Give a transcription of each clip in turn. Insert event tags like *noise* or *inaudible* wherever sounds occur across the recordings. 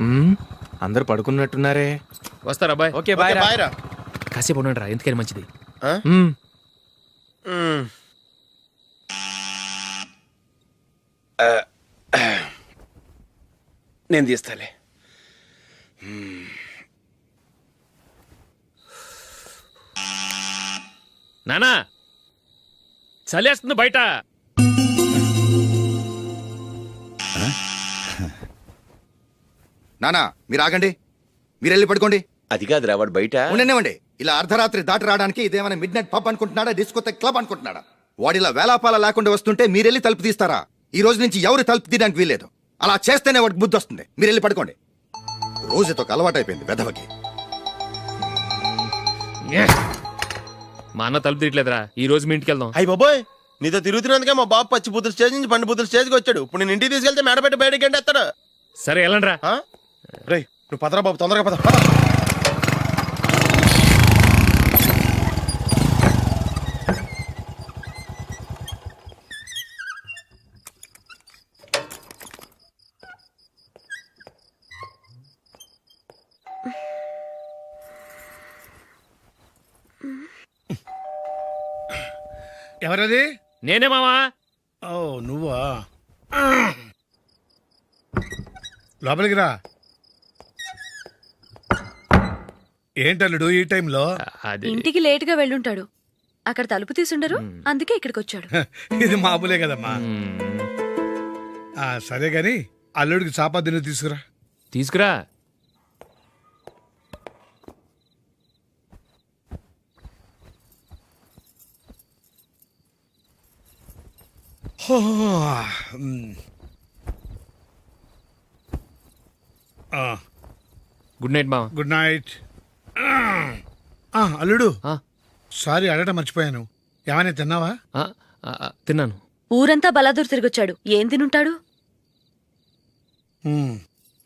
మ్మ్, అందరూ పడుకున్నట్టున్నారే. వస్తారా బాయ్? ఓకే బాయ్ రా. బాయ్ రా. కాసేపు ఉండండి రా ఎందుకని మంచిది? మ్మ్. నేను తీస్తాలే. నానా చలేస్తుంది బయట. నానా మీరు ఆగండి. మీరు వెళ్ళి పడుకోండి. అది కాదురా వాడు బయట. ఉండనివ్వండి ఇలా అర్ధరాత్రి దాటి రావడానికి ఇదేమైనా మిడ్ నైట్ పబ్ అనుకుంటున్నాడా డిస్కోతే క్లబ్ అనుకుంటున్నాడా? వాడిలా వేలాపాల లేకుండా వస్తుంటే మీరు వెళ్ళి తలుపు తీస్తారా? ఈ రోజు నుంచి ఎవరు తలుపు తీయడానికి వీల్లేదు. అలా చేస్తేనే వాడికి బుద్ధి వస్తుంది. మీరు వెళ్ళి పడుకోండి. రోజుతో అలవాటు అయిపోయింది వెధవకి. మా అన్న తలుపు తీయట్లేదురా. ఈ రోజు మీ ఇంటికి వెళ్దాం. అయ్యి బాబోయ్ నీతో తిరుగుతున్నందుకే మా బాబు పచ్చి బుద్ధుల స్టేజ్ నుంచి పండు బుద్ధుల స్టేజ్కి వచ్చాడు. ఇప్పుడు నేను ఇంటికి తీసుకెళ్తే మేడ పెట్టి బయటకి ఎండేస్తాడు సరే వెళ్ళండి రా రే నువ్వు పదరా బాబు తొందరగా పద పద. ఎవరది? నేనే మావా. ఓ నువ్వా? లోపలికి రా. ఏంటల్లుడు ఈ టైంలో? అది. ఇంటికి లేటుగా వెళ్ళుంటాడు. అక్కడ తలుపు తీసుండరు అందుకే ఇక్కడికి వచ్చాడు ఇది మామూలే కదమ్మా. మ్మ్. ఆ, సరే గాని అల్లుడికి చాపాదిని తీసుకురా. తీసుకురా. హో, మ్. ఆ, గుడ్ నైట్ మావా గుడ్ నైట్. ఆ, అల్లుడు. ఆ, సారీ అడగటం మర్చిపోయాను. ఏమైనా తిన్నావా? ఆ, ఆ, ఆ, తిన్నాను. ఊరంతా బలాదూర్ తిరిగొచ్చాడు. ఏం తినుంటాడు.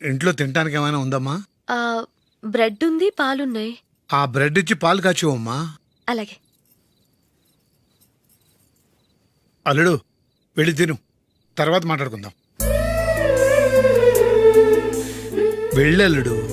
ఇంట్లో తినడానికి ఏమైనా ఉందమ్మా? ఆ బ్రెడ్ ఉంది పాలున్నాయి. ఆ బ్రెడ్ ఇచ్చి పాలు కాచివమ్మా. అలాగే. అల్లుడు వెళ్ళి తిను. తర్వాత మాట్లాడుకుందాం. వెళ్ళల్లుడు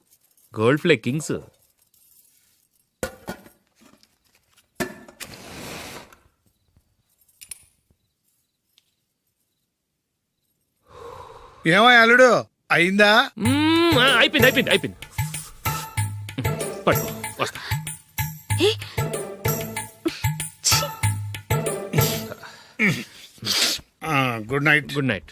Gold Flake Kings. ఏమో అల్లుడు? అయిందా? మ్మ్, ఆ, అయిపోయింది అయిపోయింది అయిపోయింది. పట్టుకో వస్తా. ఆ, గుడ్ నైట్. Good night.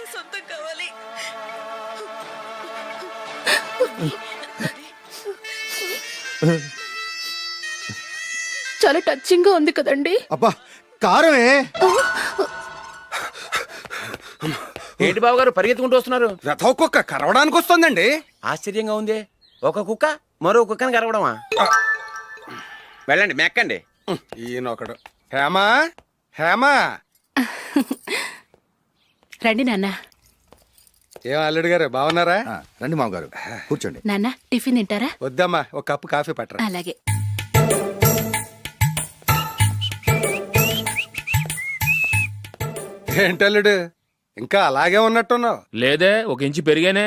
అని చంపేస్తుంది చాలా టచింగ్గా ఉంది కదండి. అబ్బా కారమే. ఏంటి బాబు గారు పరిగెత్తుకుంటూ వస్తున్నారు? రథ కుక్క కరవడానికి వస్తుందండి. ఆశ్చర్యంగా ఉంది. ఒక కుక్క మరో కుక్కని కరవడమా? వెళ్ళండి మెక్కండి. ఈయనొకడు. హేమా హేమా. రండి నాన్న. ఏం అల్లుడు గారు బాగున్నారా? రండి మామగారు. కూర్చోండి. నాన్న టిఫిన్ తింటారా? వద్దమ్మా ఒక కప్పు కాఫీ పట్టరా. అలాగే. ఏంటల్లుడు ఇంకా అలాగే ఉన్నట్టున్నావు? లేదే ఒక ఇంచు పెరిగానే.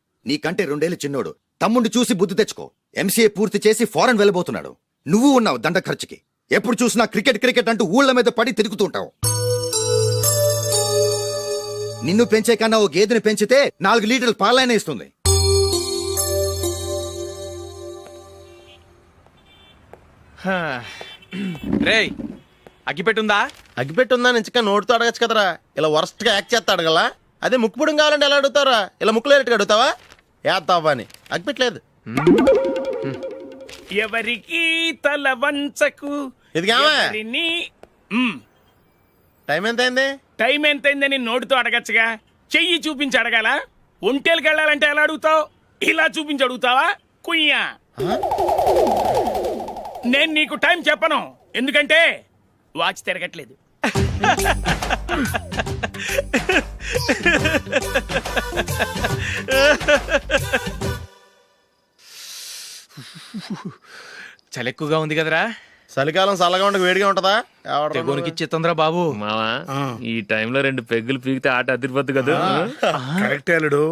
నీకంటే రెండేళ్ళు చిన్నోడు. తమ్ముండి చూసి బుద్ధి తెచ్చుకో. ఎంసీఏ పూర్తి చేసి ఫారెన్ వెళ్ళబోతున్నాడు. నువ్వు ఉన్నావు దండ ఖర్చుకి. ఎప్పుడు చూసినా క్రికెట్ క్రికెట్ అంటూ ఊళ్ళ మీద పడి తిరుగుతూ ఉంటావు. నిన్ను పెంచే కన్నా ఓ గేదెని పెంచితే నాలుగు లీటర్లు పాలైన ఇస్తుంది. రేయ్ అగ్గిపెట్టుందా? అగ్గిపెట్టి ఉందా నుంచి నోటితో అడగచ్చు కదరా. ఇలా వరస్ట్గా యాక్ట్ చేస్తా అడగలా. అదే ముక్కుపుడు కావాలంటే ఎలా అడుగుతారా ఇలా ముక్కులేటట్టు అడుగుతావా? ఏత్తావా అని అగ్గిపెట్టలేదు. ఎవరికి తల వంచకు ఇది ఎవరిని మ్, టైం ఎంత అయింది టైం ఎంతైందని నోటితో అడగచ్చుగా. చెయ్యి చూపించి అడగాల? ఒంటేలకు వెళ్ళాలంటే ఎలా అడుగుతావు? ఇలా చూపించి అడుగుతావా? కుయ్యా. నేను నీకు టైం చెప్పను. ఎందుకంటే వాచ్ తిరగట్లేదు. *laughs* చలి ఎక్కువగా ఉంది కదరా. చలికాలం చల్లగా ఉండక వేడిగా ఉంటదా? ఎవడ్రా తెగోనికి ఇచ్చేస్తుందిరా బాబు. మావా ఈ టైంలో రెండు పెగ్గులు పీకితే ఆట అదిరిపోద్దు కదా. కరెక్టే అల్లుడు.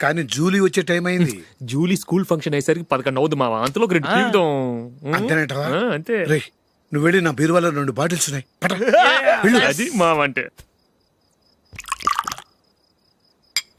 కానీ జూలీ వచ్చే టైం అయింది. జూలీ స్కూల్ ఫంక్షన్ అయ్యేసరికి పదకొండు అవుద్ది మావా. అంతలో రెండు పీకుతాం. అంతేనేటవా ఆ, అంతే. రే నువ్వు వెళ్ళి నా బీరువాలో రెండు బాటిల్స్ ఉన్నాయి. అది మావ అంటే ఆహా. ఆ, Cheers.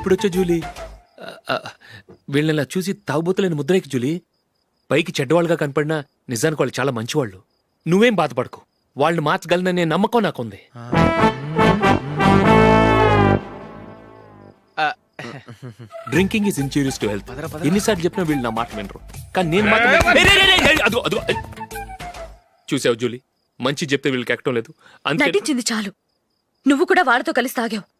నువ్వు ఎప్పుడొచ్చా జూలీ? ఆ, ఆ, వీళ్ళని ఇలా చూసి తాగుబోతులేని ముద్రేకి జూలీ? పైకి చెడ్డవాళ్ళుగా కనపడినా నిజానికి వాళ్ళు చాలా మంచివాళ్ళు. నువ్వేం బాధపడకు. వాళ్ళని మార్చగలననే నమ్మకం నాకుంది. Drinking is injurious to health ఎన్నిసార్లు చెప్పినా వీళ్ళు నా మాట వినరు. కానీ నేను మాత్రం. చూసావు జూలీ? మంచి చెప్తే వీళ్ళకి ఎక్కడం లేదు. అంతే నటించింది చాలు. నువ్వు కూడా వాళ్ళతో కలిసి తాగావు.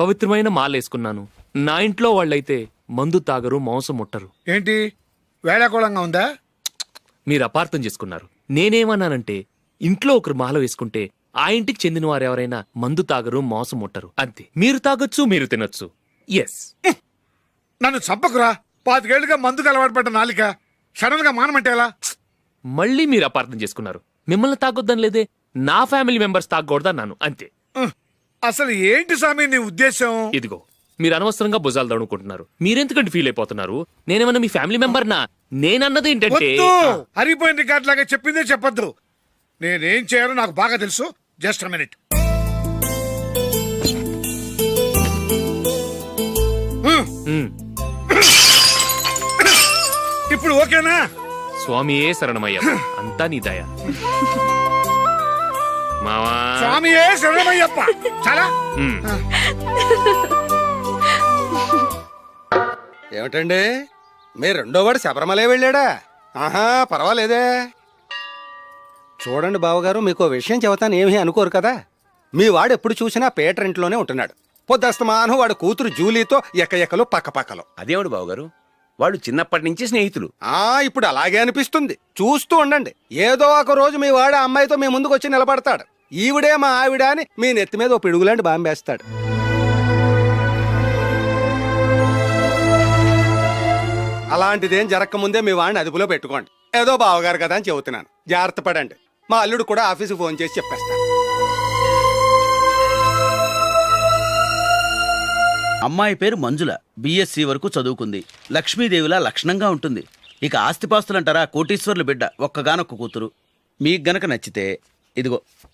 పవిత్రమైన మాలేసుకున్నాను. నా ఇంట్లో వాళ్ళైతే మందు తాగరు మాంసం ముట్టరు. ఏంటి? వేళాకోళంగా ఉందా? మీరు అపార్థం చేసుకున్నారు. నేనేమన్నానంటే ఇంట్లో ఒకరు మాల వేసుకుంటే ఆ ఇంటికి చెందిన వారు ఎవరైనా మందు తాగరు మాంసం ముట్టరు. అంతే. మీరు తాగొచ్చు మీరు తినొచ్చు. ఎస్ నన్ను చంపకురా. పాతికేళ్ళుగా మందుకు అలవాటు పడ్డ నాలిక. సడన్గా మానమంటే ఎలా? మళ్ళీ మీరు అపార్థం చేసుకున్నారు. మిమ్మల్ని తాగొద్దని లేదే నా ఫ్యామిలీ మెంబర్స్ తాగకూడదన్నాను. అంతే. అసలు ఏంటి స్వామి నీ ఉద్దేశం? ఇదిగో మీరు అనవసరంగా భుజాలు దడుకుంటున్నారు మీరెందుకంటే ఫీల్ అయిపోతున్నారు? నేనేమన్నా మీ ఫ్యామిలీ మెంబర్ నా నేనన్నది ఏంటంటే వద్దు! హరిపోయిన రికార్డ్ లాగా చెప్పిందే చెప్పొద్దు. నేనేం చేయాలో నాకు బాగా తెలుసు. జస్ట్ మినిట్ ఉమ్, ఇప్పుడు ఓకేనా? స్వామియే శరణమయ్య. అంతా నీ దయ. మావా. స్వామియే శరణమయ్యప్ప? చాలా? ఉమ్. ఏమిటండి? మీ రెండో వాడు శబరిమలే వెళ్ళాడా? ఆహా పర్వాలేదే. చూడండి బావగారు మీకు విషయం చెబుతాను ఏమీ అనుకోరు కదా? మీ వాడు ఎప్పుడు చూసినా పేటర్ ఇంట్లోనే ఉంటున్నాడు. పొద్దస్తమానం వాడు కూతురు జూలీతో ఎక్క ఎక్కలు పక్క పక్కలు అదేమిడు బావగారు? వాళ్ళు చిన్నప్పటి నుంచి స్నేహితులు. ఆ ఇప్పుడు అలాగే అనిపిస్తుంది. చూస్తూ ఉండండి. ఏదో ఒక రోజు మీ వాడు ఆ అమ్మాయితో మీ ముందుకు వచ్చి నిలబడతాడు. ఈవిడే మా ఆవిడ అని మీ నెత్తి మీద ఓ పిడుగులాంటి బాంబేస్తాడు అలాంటిదేం జరగకముందే మీ వాడిని అదుపులో పెట్టుకోండి. ఏదో బావగారు కదా అని చెబుతున్నాను. జాగ్రత్త పడండి. మా అల్లుడు కూడా ఆఫీసు ఫోన్ చేసి చెప్పేస్తాను అమ్మాయి పేరు మంజుల. బిఎస్సి వరకు చదువుకుంది. లక్ష్మీదేవిలా లక్షణంగా ఉంటుంది. ఇక ఆస్తిపాస్తులంటారా కోటీశ్వర్లు బిడ్డ ఒక్కగానొక్క కూతురు. మీకు గనక నచ్చితే ఇదిగో.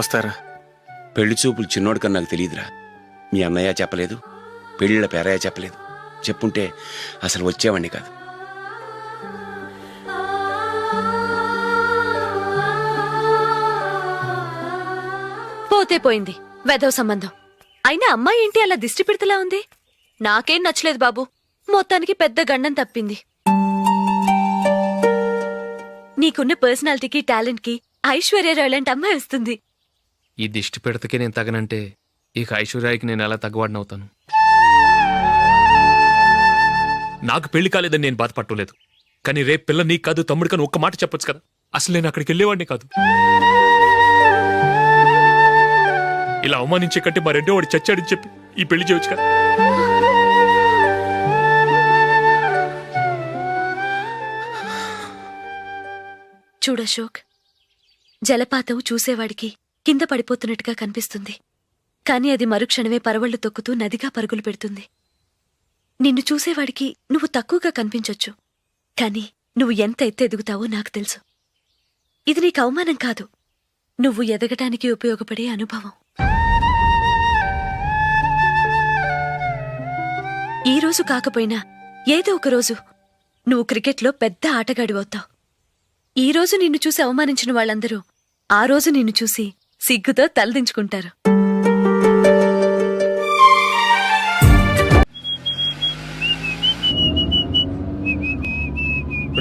వస్తారా? పెళ్ళి చూపులు చిన్నోడు కన్నా నాకు తెలియదురా. మీ అన్నయ్య చెప్పలేదు పెళ్ళిళ్ళ పేరయ్య చెప్పలేదు. చెప్పుంటే అసలు వచ్చేవాడిని కాదు. పోతే పోయింది వెధవ సంబంధం. అయినా అమ్మాయి ఏంటి అలా దిష్టి పెడతలా ఉంది? నాకేం నచ్చలేదు బాబు మొత్తానికి పెద్ద గండం తప్పింది. నీకున్న పర్సనాలిటీకి టాలెంట్కి ఐశ్వర్య రాయ్ లాంటి అమ్మాయి వస్తుంది. ఈ దిష్టి పెడతకే నేను తగనంటే ఇక ఐశ్వర్యానికి నేను ఎలా తగ్గవాడినవుతాను నాకు పెళ్ళి కాలేదని నేను బాధపడలేదు కానీ రేపు పిల్ల నీకు కాదు తమ్ముడు కానీ ఒక్క మాట చెప్పొచ్చు కదా? అసలు నేను అక్కడికి వెళ్ళేవాడిని కాదు. ఇలా అవమానించే కంటే మా రెండో వాడు చచ్చాడని చెప్పి ఈ పెళ్ళి చేయొచ్చు కదా? చూడశోక్ జలపాతం చూసేవాడికి కింద పడిపోతున్నట్టుగా కనిపిస్తుంది. కాని అది మరుక్షణమే పరవళ్ళు తొక్కుతూ నదిగా పరుగులు పెడుతుంది. నిన్ను చూసేవాడికి నువ్వు తక్కువగా కనిపించొచ్చు. కాని నువ్వు ఎంత ఎత్తు ఎదుగుతావో నాకు తెలుసు. ఇది నీకు అవమానం కాదు. నువ్వు ఎదగటానికి ఉపయోగపడే అనుభవం. ఈ రోజు కాకపోయినా ఏదో ఒక రోజు నువ్వు క్రికెట్లో పెద్ద ఆటగాడివవుతావు. ఈ రోజు నిన్ను చూసి అవమానించిన వాళ్ళందరూ ఆ రోజు నిన్ను చూసి సిగ్గుతో తలదించుకుంటారు.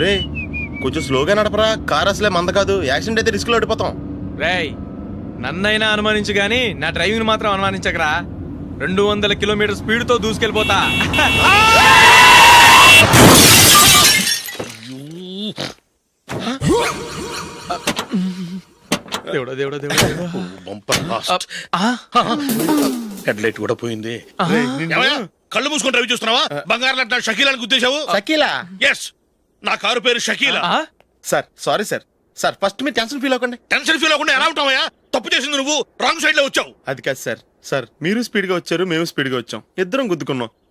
రే కొంచెం స్లోగా నడపరా. కార్ అసలే మంద కాదు. యాక్సిడెంట్ అయితే రిస్క్లో ఓడిపోతాం రేయ్ నన్నైనా అనుమానించు గాని నా డ్రైవింగ్ మాత్రం అనుమానించకరా. రెండు వందల కిలోమీటర్ స్పీడ్తో దూసుకెళ్ళిపోతా దేవుడా దేవుడా దేవుడా. హెడ్ లైట్ కూడా పోయింది. ఏమయ్యా? కళ్ళు మూసుకొని రవి చూస్తున్నావా? బంగారం లాంటి షకీలాని గుద్దేశావు? షకీలా? ఎస్ నా కారు పేరు షకీలా. ఆ? Sir sorry sir. Sir first మీరు టెన్షన్ ఫీల్ అవ్వకండి. టెన్షన్ ఫీల్ అవ్వకుండా ఎలా ఉంటావయ్యా తప్పు చేసింది నువ్వు రాంగ్ సైడ్లో వచ్చావు. అది కాదు సార్. సార్ మీరు స్పీడ్గా వచ్చారు మేము స్పీడ్గా వచ్చాం. ఇద్దరం గుద్దుకున్నాం.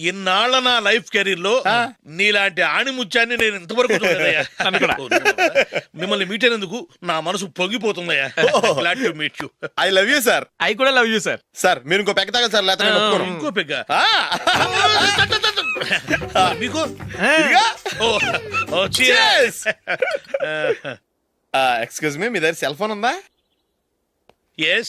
ఇన్నాళ్ళ నా లైఫ్ కెరీర్లో నీలాంటి ఆణిముత్యాన్ని నేను ఇంతవరకు చూడలేదయ్యా. మిమ్మల్ని మీట్ అయినందుకు నా మనసు పొంగిపోతుందయ్యా. Glad to meet you I love you sir I కూడా లవ్ యూ సార్ సార్ మీరు ఇంకో పెక్క తాగండి సార్ లేకపోతే నేను ఒప్పుకోను. ఇంకో పెగ్గ. ఆ. మీకు? ఇదిగో. ఓ ఓ cheers. Cheers. ఆ, ఎక్స్క్యూజ్ మీ మీ దగ్గర సెల్ ఫోన్ ఉందా? Yes.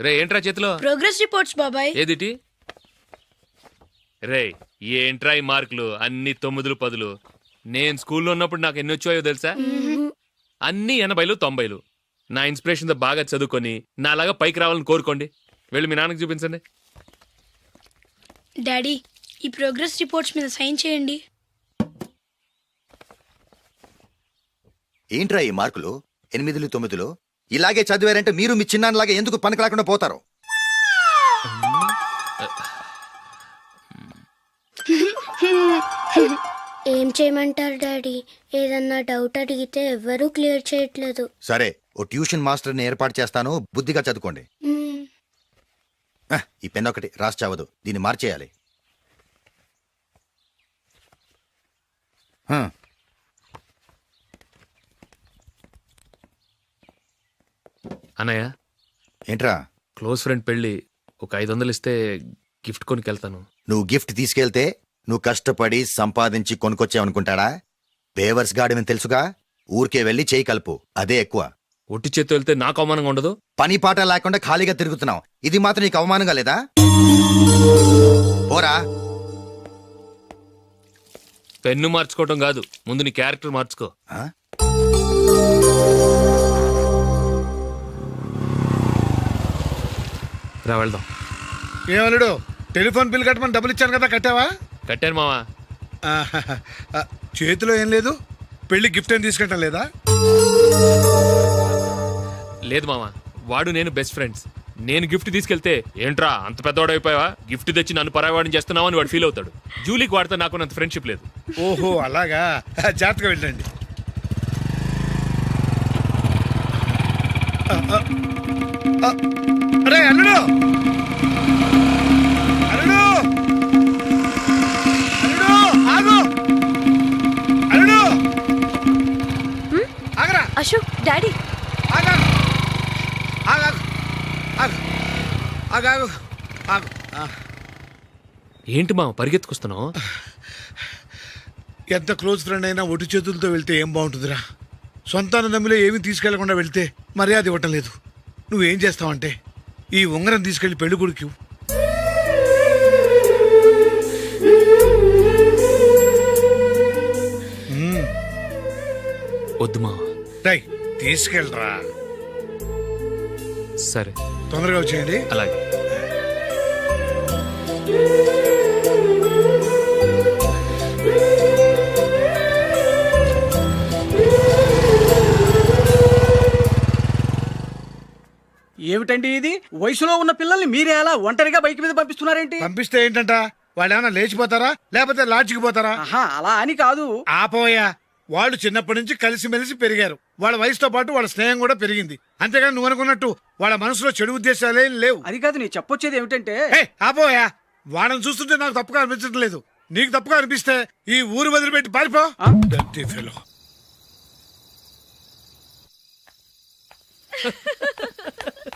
రే ఏంట్రా చేతిలో? ప్రోగ్రెస్ రిపోర్ట్స్ బాబాయ్. ఏదిటి? రే ఏంట్రా ఈ మార్కులు? అన్ని తొమ్మిదిలు పదులు. నేను స్కూల్లో ఉన్నప్పుడు నాకు ఎన్ని వచ్చాయో తెలుసా? అన్ని ఎనభైలు తొంభైలు. నా ఇన్స్పిరేషన్తో బాగా చదువుకొని నాలాగా పైకి రావాలని కోరుకోండి. వెళ్ళి మీ నాన్నకి చూపించండి. డాడీ ఈ ప్రోగ్రెస్ రిపోర్ట్స్ మీద సైన్ చేయండి. ఏంట్రా ఈ మార్కులు? ఎనిమిదిలు తొమ్మిదిలు? ఇలాగే చదివారంటే మీరు మీ చిన్నాన్నలాగా ఎందుకు పనికి రాకుండా పోతారు? ఏం చేయమంటారు డాడీ? ఏదన్నా డౌట్ అడిగితే ఎవ్వరూ క్లియర్ చేయట్లేదు. సరే ఓ ట్యూషన్ మాస్టర్ని ఏర్పాటు చేస్తాను. బుద్ధిగా చదువుకోండి. ఆ, ఈ పెన్ ఒకటి రాసి చావదు. దీన్ని మార్చేయాలి. అన్నయ్య? ఏంట్రా? క్లోజ్ ఫ్రెండ్ పెళ్ళి ఒక ఐదు వందలు ఇస్తే గిఫ్ట్ కొనుకెళ్తాను. నువ్వు గిఫ్ట్ తీసుకెళ్తే నువ్వు కష్టపడి సంపాదించి కొనుక్కొచ్చావనుకుంటాడా? పేవర్స్ గార్డెన్ తెలుసుగా? ఊరికే వెళ్ళి చేయి కలుపు. అదే ఎక్కువ. ఒట్టి చేత్తో వెళ్తే నాకు అవమానంగా ఉండదు? పని పాట లేకుండా ఖాళీగా తిరుగుతున్నావు. ఇది మాత్రం నీకు అవమానంగా లేదా? పోరా. పెన్ను మార్చుకోవటం కాదు. ముందు నీ క్యారెక్టర్ మార్చుకో. ఆ? రా వెళ్దాం. ఏమలుడు టెలిఫోన్ బిల్ కట్టమని డబ్బులు ఇచ్చాను కదా కట్టావా? కట్టాను మావా ఆహాహా. ఆ, చేతిలో ఏం లేదు పెళ్ళి గిఫ్ట్ ఏం తీసుకుంటాం లేదా? లేదు మావా వాడు నేను బెస్ట్ ఫ్రెండ్స్ నేను గిఫ్ట్ తీసుకెళ్తే ఏంట్రా అంత పెద్దవాడైపోయావా? గిఫ్ట్ తెచ్చి నన్ను పరాయవాడిని చేస్తున్నావు అని వాడు ఫీల్ అవుతాడు. జూలీకి వాడితే నాకు అంత ఫ్రెండ్షిప్ లేదు. ఓహో అలాగా? ఆ, జాగ్రత్తగా వెళ్ళండి. ఆ, ఆ, ఆ, అరే అల్లుడు! అల్లుడు! అల్లుడు ఆగు! అల్లుడు! ఆగరా! అశోక్ డాడీ! ఆగా ఆగాగు ఆగు ఆగాగు ఆగు. ఏంటి మావ పరిగెత్తుకొస్తున్నావు? ఎంత క్లోజ్ ఫ్రెండ్ అయినా ఒటి చేతులతో వెళ్తే ఏం బాగుంటుందిరా? సొంతాన నమ్మిలో ఏమీ తీసుకెళ్ళకుండా వెళ్తే మర్యాద ఇవ్వటం లేదు. నువ్వేం చేస్తావంటే? ఈ ఉంగరం తీసుకెళ్ళి పెళ్ళి కొడుకు. వద్దు మావ. రై తీసుకెళ్ళరా. సరే. తొందరగా వచ్చేయండి. అలాగే. ఏమిటండి ఇది? వయసులో ఉన్న పిల్లల్ని మీరే అలా ఒంటరిగా బైక్ మీద పంపిస్తున్నారేంటి? పంపిస్తే ఏంటంట? వాళ్ళు ఏమైనా లేచిపోతారా? లేకపోతే లాడ్జికి పోతారా? ఆహా అలా అని కాదు. ఆపోయా వాళ్ళు చిన్నప్పటి నుంచి కలిసిమెలిసి పెరిగారు. వాళ్ళ వయసుతో పాటు వాళ్ళ స్నేహం కూడా పెరిగింది. అంతేగాని నువ్వు అనుకున్నట్టు వాళ్ళ మనసులో చెడు ఉద్దేశాలేం లేవు. అది కాదు నేను చెప్పొచ్చేది ఏమిటంటే ఏ ఆపోయా వాళ్ళని చూస్తుంటే నాకు తప్పుగా అనిపించడం లేదు. నీకు తప్పుగా అనిపిస్తే ఈ ఊరు వదిలిపెట్టి పారిపో. Dirty fellow. *laughs*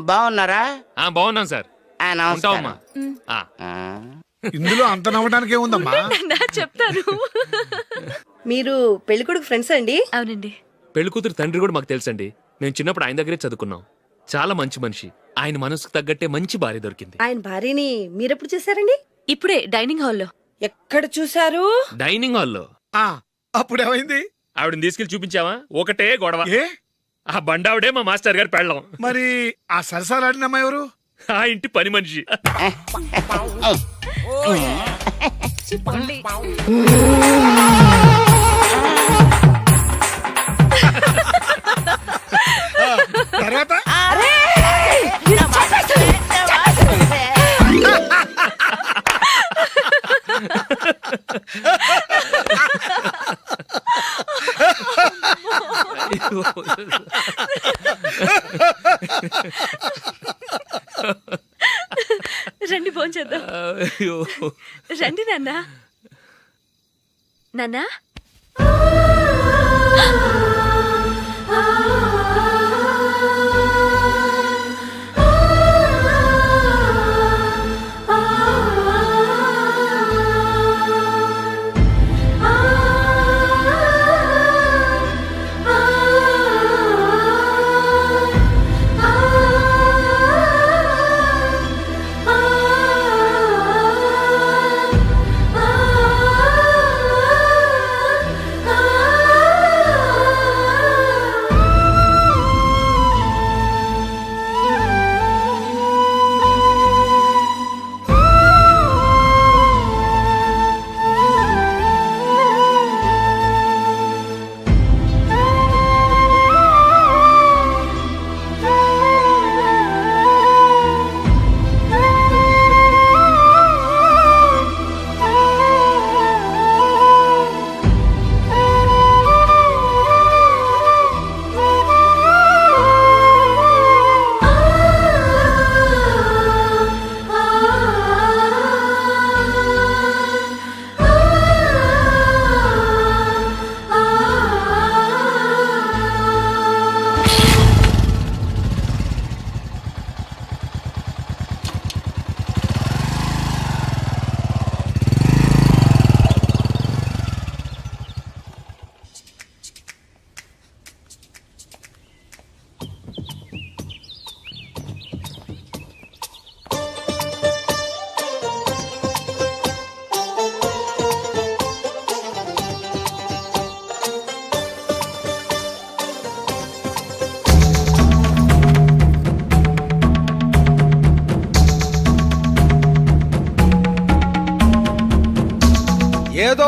బాగున్నారా? ఆ, బాగున్నాను సార్. ఆ, ఉంటావమ్మా? నమస్కారం ఆ, ఆ, ఇందులో అంత నవ్వడానికి ఏముందమ్మా? నా చెప్తాను. మీరు పెళ్ళికొడుకు ఫ్రెండ్స్ అండి? అవునండి. పెళ్ళి కూతురు తండ్రి కూడా మాకు తెలుసండి. మేము చిన్నప్పుడు ఆయన దగ్గరే చదువుకున్నాం. చాలా మంచి మనిషి. ఆయన మనసుకు తగ్గట్టే మంచి భార్య దొరికింది. ఆయన భార్యని మీరెప్పుడు చూసారండి? ఇప్పుడే డైనింగ్ హాల్లో. ఎక్కడ చూసారు డైనింగ్ హాల్లో. ఆ, అప్పుడు ఏమైంది ఆవిడని తీసుకెళ్ళి చూపించావా? ఒకటే గొడవ. ఏ? ఆ బండావిడే మా మాస్టర్ గారు పెళ్ళం. మరి ఆ సరసాలాడినమ్మ ఎవరు? ఆ ఇంటి పని మనిషి. *laughs* తర్వాత నాన్న? నాన్నా?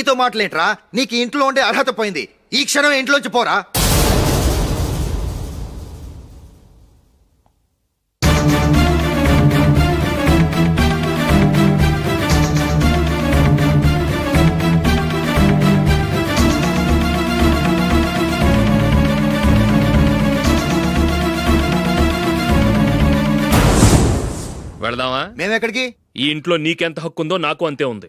నీతో మాటలేంట్రా నీకు ఇంట్లో ఉండే అర్హత పోయింది. ఈ క్షణం ఇంట్లోంచి పోరా. వెళదామా? మేమెక్కడికి? ఈ ఇంట్లో నీకెంత హక్కు ఉందో నాకు అంతే ఉంది.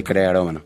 ఇక్కడే ఆడవ మనం.